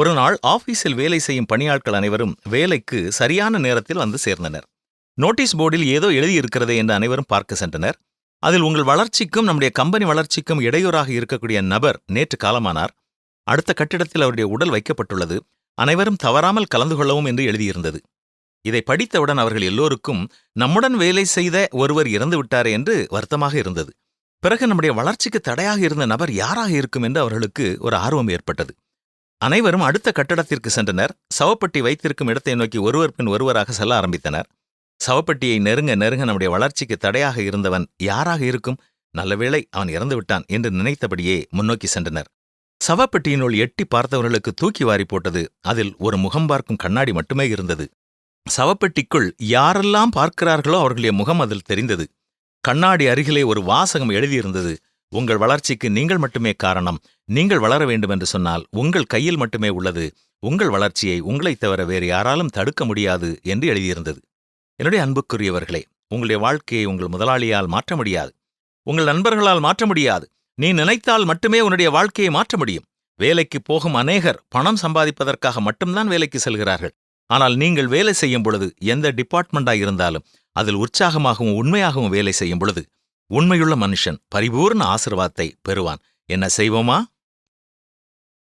ஒரு நாள் ஆபீஸில் வேலை செய்யும் பணியாட்கள் அனைவரும் வேலைக்கு சரியான நேரத்தில் வந்து சேர்ந்தனர். நோட்டீஸ் போர்டில் ஏதோ எழுதியிருக்கிறது என்று அனைவரும் பார்க்க சென்றனர். அதில் உங்கள் வளர்ச்சிக்கும் நம்முடைய கம்பெனி வளர்ச்சிக்கும் இடையூறாக இருக்கக்கூடிய நபர் நேற்று காலமானார். அடுத்த கட்டிடத்தில் அவருடைய உடல் வைக்கப்பட்டுள்ளது. அனைவரும் தவறாமல் கலந்து கொள்ளவும் என்று எழுதியிருந்தது. இதை படித்தவுடன் அவர்கள் எல்லோருக்கும் நம்முடன் வேலை செய்த ஒருவர் இறந்து விட்டாரே என்று வருத்தமாக இருந்தது. பிறகு நம்முடைய வளர்ச்சிக்கு தடையாக இருந்த நபர் யாராக இருக்கும் என்று அவர்களுக்கு ஒரு ஆர்வம் ஏற்பட்டது. அனைவரும் அடுத்த கட்டடத்திற்கு சென்றனர். சவப்பட்டி வைத்திருக்கும் இடத்தை நோக்கி ஒருவர் பின் ஒருவராக செல்ல ஆரம்பித்தனர். சவப்பட்டியை நெருங்க நெருங்க நம்முடைய வளர்ச்சிக்கு தடையாக இருந்தவன் யாராக இருக்கும்? நல்லவேளை அவன் இறந்து விட்டான் என்று நினைத்தபடியே முன்னோக்கி சென்றனர். சவப்பெட்டியினுள் எட்டி பார்த்தவர்களுக்கு தூக்கி வாரி போட்டது. அதில் ஒரு முகம் பார்க்கும் கண்ணாடி மட்டுமே இருந்தது. சவப்பெட்டிக்குள் யாரெல்லாம் பார்க்கிறார்களோ அவர்களுடைய முகம் அதில் தெரிந்தது. கண்ணாடி அருகிலே ஒரு வாசகம் எழுதியிருந்தது. உங்கள் வளர்ச்சிக்கு நீங்கள் மட்டுமே காரணம். நீங்கள் வளர வேண்டும் என்று சொன்னால் உங்கள் கையில் மட்டுமே உள்ளது. உங்கள் வளர்ச்சியை உங்களைத் தவிர வேறு யாராலும் தடுக்க முடியாது என்று எழுதியிருந்தது. என்னுடைய அன்புக்குரியவர்களே உங்களுடைய வாழ்க்கையை உங்கள் முதலாளியால் மாற்ற முடியாது. உங்கள் நண்பர்களால் மாற்ற முடியாது. நீ நினைத்தால் மட்டுமே உன்னுடைய வாழ்க்கையை மாற்ற முடியும். வேலைக்கு போகும் அநேகர் பணம் சம்பாதிப்பதற்காக மட்டும்தான் வேலைக்கு செல்கிறார்கள். ஆனால் நீங்கள் வேலை செய்யும் பொழுது எந்த டிபார்ட்மெண்டாக இருந்தாலும் அதில் உற்சாகமாகவும் உண்மையாகவும் வேலை செய்யும் பொழுது உண்மையுள்ள மனுஷன் பரிபூர்ண ஆசிர்வாதத்தை பெறுவான். என்ன செய்வோமா?